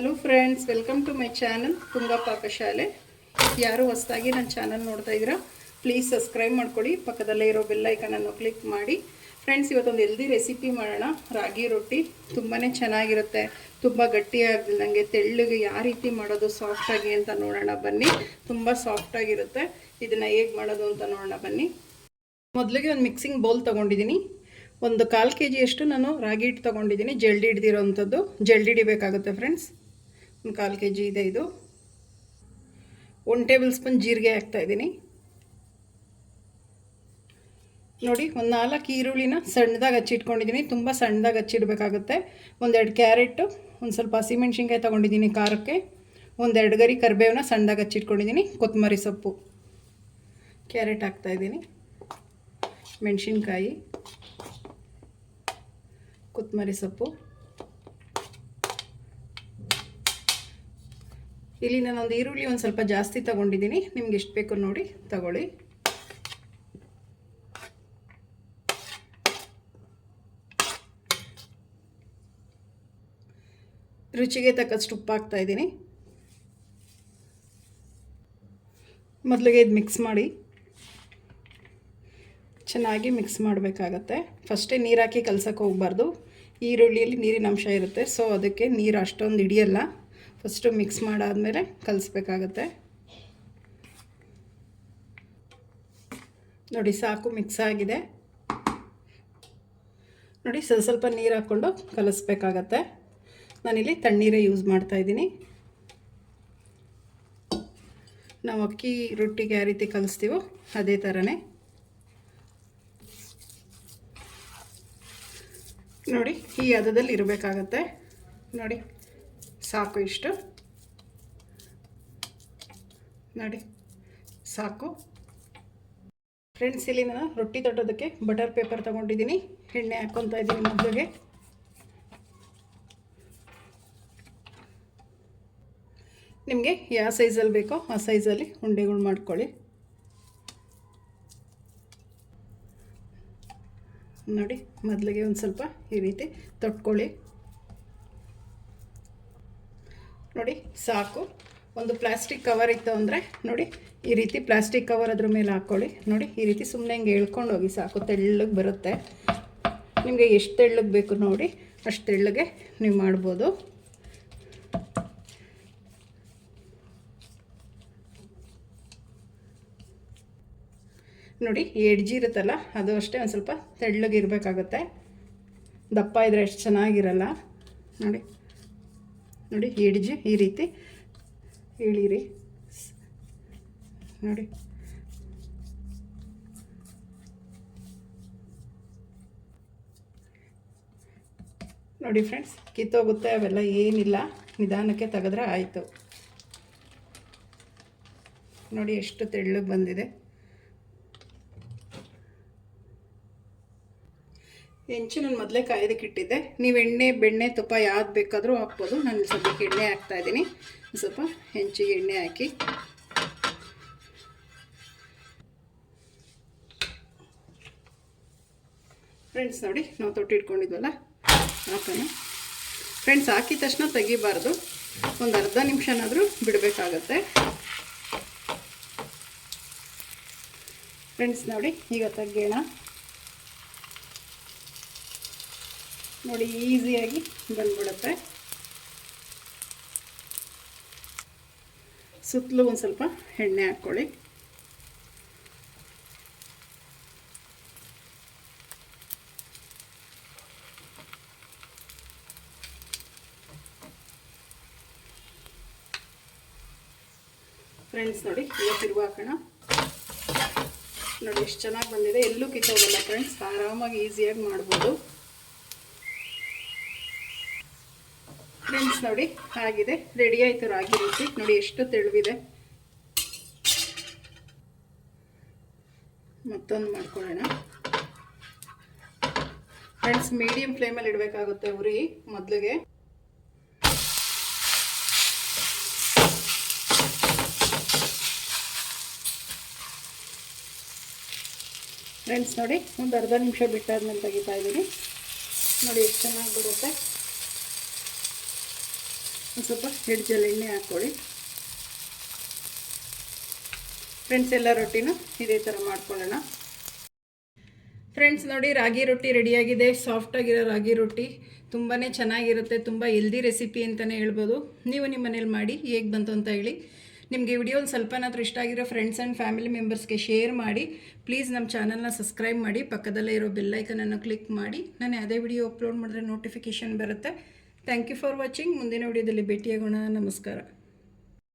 Hello friends welcome to my channel Tunga Pakashale ಯಾರು ಹೊಸದಾಗಿ ನನ್ನ ಚಾನಲ್ ನೋಡ್ತಾ ಇದ್ದೀರಾ ಪ್ಲೀಸ್ ಸಬ್ಸ್ಕ್ರೈಬ್ ಮಾಡ್ಕೊಳ್ಳಿ. ಪಕ್ಕದಲ್ಲೇ ಇರೋ ಬೆಲ್ಲೈಕನನ್ನು ಕ್ಲಿಕ್ ಮಾಡಿ. ಫ್ರೆಂಡ್ಸ್ ಇವತ್ತೊಂದು ಎಲ್ದಿ ರೆಸಿಪಿ ಮಾಡೋಣ. ರಾಗಿ ರೊಟ್ಟಿ ತುಂಬಾ ಚೆನ್ನಾಗಿರುತ್ತೆ. ತುಂಬ ಗಟ್ಟಿಯಾಗಿಲ್ಲಂಗೆ ತೆಳ್ಳಗೆ ಯಾವ ರೀತಿ ಮಾಡೋದು ಸಾಫ್ಟಾಗಿ ಅಂತ ನೋಡೋಣ. ಬನ್ನಿ. ತುಂಬ ಸಾಫ್ಟಾಗಿರುತ್ತೆ ಇದನ್ನು ಹೇಗೆ ಮಾಡೋದು ಅಂತ ನೋಡೋಣ. ಬನ್ನಿ. ಮೊದಲಿಗೆ ಒಂದು ಮಿಕ್ಸಿಂಗ್ ಬೌಲ್ ತೊಗೊಂಡಿದ್ದೀನಿ. ಒಂದು ಕಾಲು ಕೆ ಜಿಯಷ್ಟು ನಾನು ರಾಗಿ ಹಿಟ್ಟು ತೊಗೊಂಡಿದ್ದೀನಿ. ಜಲ್ಡಿ ಹಿಡ್ದಿರೋ ಅಂಥದ್ದು ಜಲ್ಡಿ ಹಿಡಿಬೇಕಾಗುತ್ತೆ ಫ್ರೆಂಡ್ಸ್ ಒಂದು ಕಾಲು ಕೆ ಜಿ ಇದೆ ಇದು. ಒಂದು ಟೇಬಲ್ ಸ್ಪೂನ್ ಜೀರಿಗೆ ಹಾಕ್ತಾಯಿದ್ದೀನಿ ನೋಡಿ, ಒಂದು ನಾಲ್ಕು ಈರುಳ್ಳಿನ ಸಣ್ಣದಾಗಿ ಹಚ್ಚಿಟ್ಕೊಂಡಿದ್ದೀನಿ. ತುಂಬ ಸಣ್ಣದಾಗಿ ಹಚ್ಚಿಡಬೇಕಾಗುತ್ತೆ. ಒಂದೆರಡು ಕ್ಯಾರೆಟು, ಒಂದು ಸ್ವಲ್ಪ ಹಸಿಮೆಣ್ಸಿನ್ಕಾಯಿ ತೊಗೊಂಡಿದ್ದೀನಿ ಖಾರಕ್ಕೆ. ಒಂದೆರಡು ಗರಿ ಕರಿಬೇವನ್ನ ಸಣ್ಣದಾಗಿ ಹಚ್ಚಿಟ್ಕೊಂಡಿದ್ದೀನಿ. ಕೊತ್ತಂಬರಿ ಸೊಪ್ಪು. ಕ್ಯಾರೆಟ್ ಹಾಕ್ತಾಯಿದ್ದೀನಿ ಮೆಣಸಿನ್ಕಾಯಿ. ಕೊತ್ತಂಬರಿ ಸೊಪ್ಪು. ಇಲ್ಲಿ ನಾನೊಂದು ಈರುಳ್ಳಿ ಒಂದು ಸ್ವಲ್ಪ ಜಾಸ್ತಿ ತಗೊಂಡಿದ್ದೀನಿ. ನಿಮ್ಗೆ ಎಷ್ಟು ಬೇಕು ನೋಡಿ ತಗೊಳ್ಳಿ. ರುಚಿಗೆ ತಕ್ಕಷ್ಟು ಉಪ್ಪು ಹಾಕ್ತಾ ಇದ್ದೀನಿ. ಮೊದಲಿಗೆ ಇದು ಮಿಕ್ಸ್ ಮಾಡಿ. ಚೆನ್ನಾಗಿ ಮಿಕ್ಸ್ ಮಾಡಬೇಕಾಗತ್ತೆ. ಫಸ್ಟೇ ನೀರಾಕಿ ಹಾಕಿ ಕಲ್ಸಕ್ಕೆ ಹೋಗಬಾರ್ದು. ಈರುಳ್ಳಿಯಲ್ಲಿ ನೀರಿನ ಅಂಶ ಇರುತ್ತೆ ಸೊ ಅದಕ್ಕೆ ನೀರು ಅಷ್ಟೊಂದು ಹಿಡಿಯಲ್ಲ. ಫಸ್ಟು ಮಿಕ್ಸ್ ಮಾಡಾದಮೇಲೆ ಕಲಿಸ್ಬೇಕಾಗತ್ತೆ. ನೋಡಿ, ಸಾಕು ಮಿಕ್ಸ್ ಆಗಿದೆ. ನೋಡಿ, ಸ್ವಲ್ಪ ಸ್ವಲ್ಪ ನೀರು ಹಾಕ್ಕೊಂಡು ಕಲಿಸ್ಬೇಕಾಗತ್ತೆ. ನಾನಿಲ್ಲಿ ತಣ್ಣೀರೇ ಯೂಸ್ ಮಾಡ್ತಾಯಿದ್ದೀನಿ ನಾವು ಅಕ್ಕಿ, ರೊಟ್ಟಿಗೆ ಯಾವ ರೀತಿ ಕಲಿಸ್ತೀವೋ ಅದೇ ಥರನೇ ನೋಡಿ, ಈ ಹದದಲ್ಲಿ ಇರಬೇಕಾಗತ್ತೆ. ನೋಡಿ. ಸಾಕು ಇಷ್ಟು. ನೋಡಿ, ಸಾಕು. ಫ್ರೆಂಡ್ಸ್ ಇಲ್ಲಿ ನಾನು ರೊಟ್ಟಿ ತೊಟ್ಟೋದಕ್ಕೆ ಬಟರ್ ಪೇಪರ್ ತೊಗೊಂಡಿದ್ದೀನಿ. ಎಣ್ಣೆ ಹಾಕ್ಕೊತಾ ಇದ್ದೀನಿ ಮದುವೆಗೆ ನಿಮಗೆ ಯಾವ ಸೈಜಲ್ಲಿ ಬೇಕೋ ಆ ಸೈಜಲ್ಲಿ ಉಂಡೆಗಳು ಮಾಡ್ಕೊಳ್ಳಿ. ನೋಡಿ, ಮೊದಲಿಗೆ ಒಂದು ಸ್ವಲ್ಪ ಈ ರೀತಿ ತೊಟ್ಕೊಳ್ಳಿ. ನೋಡಿ, ಸಾಕು. ಒಂದು ಪ್ಲಾಸ್ಟಿಕ್ ಕವರ್ ಇತ್ತು ಅಂದರೆ ನೋಡಿ, ಈ ರೀತಿ ಪ್ಲಾಸ್ಟಿಕ್ ಕವರ್ ಅದ್ರ ಮೇಲೆ ಹಾಕ್ಕೊಳ್ಳಿ ನೋಡಿ, ಈ ರೀತಿ ಸುಮ್ಮನೆ ಹಿಂಗೆ ಎಳ್ಕೊಂಡು ಹೋಗಿ ಸಾಕು. ತೆಳ್ಳಗೆ ಬರುತ್ತೆ. ನಿಮಗೆ ಎಷ್ಟು ತೆಳ್ಳಗೆ ಬೇಕು ನೋಡಿ, ಅಷ್ಟು ತೆಳ್ಳಗೆ ನೀವು ಮಾಡ್ಬೋದು. ನೋಡಿ ಎಡ್ಜಿ ಇರುತ್ತಲ್ಲ, ಅದು ಅಷ್ಟೇ ಒಂದು ಸ್ವಲ್ಪ ತೆಳ್ಳಗೆ ಇರಬೇಕಾಗುತ್ತೆ. ದಪ್ಪ ಇದ್ದರೆ ಎಷ್ಟು ಚೆನ್ನಾಗಿರಲ್ಲ. ನೋಡಿ. ನೋಡಿ, ಹಿಡಿಜಿ ಈ ರೀತಿ. ಇಳಿರಿ ನೋಡಿ. ನೋಡಿ ಫ್ರೆಂಡ್ಸ್ ಕಿತ್ತೋಗುತ್ತೆ, ಅವೆಲ್ಲ ಏನಿಲ್ಲ. ನಿಧಾನಕ್ಕೆ ತೆಗೆದ್ರೆ ಆಯಿತು. ನೋಡಿ, ಎಷ್ಟು ತೆಳ್ಳಗೆ ಬಂದಿದೆ. ಹೆಂಚು ನಾನು ಮೊದಲೇ ಕಾಯೋದಕ್ಕೆ ಇಟ್ಟಿದ್ದೆ. ನೀವು ಎಣ್ಣೆ, ಬೆಣ್ಣೆ, ತುಪ್ಪ ಯಾವ್ದು ಬೇಕಾದರೂ ಹಾಕ್ಬೋದು. ನಾನು ಸದ್ಯಕ್ಕೆ ಎಣ್ಣೆ ಹಾಕ್ತಾಯಿದ್ದೀನಿ ಸ್ವಲ್ಪ ಹೆಂಚಿಗೆ ಎಣ್ಣೆ ಹಾಕಿ. ಫ್ರೆಂಡ್ಸ್ ನೋಡಿ, ನಾವು ತೊಟ್ಟು ಇಟ್ಕೊಂಡಿದ್ವಲ್ಲ? ಹಾಕೋಣ. ಫ್ರೆಂಡ್ಸ್ ಹಾಕಿದ ತಕ್ಷಣ ತೆಗಿಬಾರ್ದು. ಒಂದು ಅರ್ಧ ನಿಮಿಷನಾದರೂ ಬಿಡಬೇಕಾಗತ್ತೆ. ಫ್ರೆಂಡ್ಸ್ ನೋಡಿ, ಈಗ ತೆಗೆಯೋಣ. ನೋಡಿ, ಈಸಿಯಾಗಿ ಬಂದ್ಬಿಡುತ್ತೆ. ಸುತ್ತಲೂ ಒಂದು ಸ್ವಲ್ಪ ಎಣ್ಣೆ ಹಾಕ್ಕೊಳ್ಳಿ. ಫ್ರೆಂಡ್ಸ್ ನೋಡಿ ಈಗ ತಿರುವು ಹಾಕೋಣ. ನೋಡಿ, ಎಷ್ಟು ಚೆನ್ನಾಗಿ ಬಂದಿದೆ. ಎಲ್ಲೂ ಕಿತ್ತೋಗಲ್ಲ ಫ್ರೆಂಡ್ಸ್ ಆರಾಮಾಗಿ ಈಸಿಯಾಗಿ ಮಾಡ್ಬೋದು. ಫ್ರೆಂಡ್ಸ್ ನೋಡಿ ಆಗಿದೆ ರೆಡಿ ಆಯಿತು ರಾಗಿ ರೊಟ್ಟಿ ನೋಡಿ, ಎಷ್ಟು ತೆಳುವಿದೆ. ಮತ್ತೊಂದು ಮಾಡ್ಕೊಳ್ಳೋಣ. ಫ್ರೆಂಡ್ಸ್ ಮೀಡಿಯಂ ಫ್ಲೇಮಲ್ಲಿ ಇಡಬೇಕಾಗುತ್ತೆ ಉರಿ ಮೊದಲಿಗೆ. ಫ್ರೆಂಡ್ಸ್ ನೋಡಿ, ಒಂದು ಅರ್ಧ ನಿಮಿಷ ಬಿಟ್ಟಾದ್ಮೇಲೆ ತೆಗಿತಾ ಇದ್ದೀನಿ. ನೋಡಿ, ಎಷ್ಟು ಚೆನ್ನಾಗಿ ಬರುತ್ತೆ. ಒಂದು ಸ್ವಲ್ಪ ಹೆಡ್ಜಲ್ಲಿ ಎಣ್ಣೆ ಹಾಕ್ಕೊಳ್ಳಿ. ಫ್ರೆಂಡ್ಸ್ ಎಲ್ಲ ರೊಟ್ಟಿನೂ ಇದೇ ಥರ ಮಾಡ್ಕೊಳ್ಳೋಣ. ಫ್ರೆಂಡ್ಸ್ ನೋಡಿ, ರಾಗಿ ರೊಟ್ಟಿ ರೆಡಿಯಾಗಿದೆ. ಸಾಫ್ಟಾಗಿರೋ ರಾಗಿ ರೊಟ್ಟಿ ತುಂಬಾ ಚೆನ್ನಾಗಿರುತ್ತೆ, ತುಂಬ ಎಲ್ದಿ ರೆಸಿಪಿ ಅಂತಲೇ ಹೇಳ್ಬೋದು. ನೀವು ನಿಮ್ಮ ಮನೇಲಿ ಮಾಡಿ, ಹೇಗೆ ಬಂತು ಅಂತ ಹೇಳಿ ನಿಮಗೆ ವಿಡಿಯೋ ಒಂದು ಸ್ವಲ್ಪನಾದ್ರೂ ಇಷ್ಟ ಆಗಿರೋ ಫ್ರೆಂಡ್ಸ್ ಆ್ಯಂಡ್ ಫ್ಯಾಮಿಲಿ ಮೆಂಬರ್ಸ್ಗೆ ಶೇರ್ ಮಾಡಿ ಪ್ಲೀಸ್ ನಮ್ಮ ಚಾನಲ್ನ ಸಬ್ಸ್ಕ್ರೈಬ್ ಮಾಡಿ, ಪಕ್ಕದಲ್ಲೇ ಇರೋ ಬೆಲ್ಲೈಕನನ್ನು ಕ್ಲಿಕ್ ಮಾಡಿ. ನಾನು ಯಾವುದೇ ವಿಡಿಯೋ ಅಪ್ಲೋಡ್ ಮಾಡಿದ್ರೆ ನೋಟಿಫಿಕೇಷನ್ ಬರುತ್ತೆ. ಥ್ಯಾಂಕ್ ಯು ಫಾರ್ ವಾಚಿಂಗ್ ಮುಂದಿನ ವಿಡಿಯೋದಲ್ಲಿ ಭೇಟಿಯಾಗೋಣ. ನಮಸ್ಕಾರ.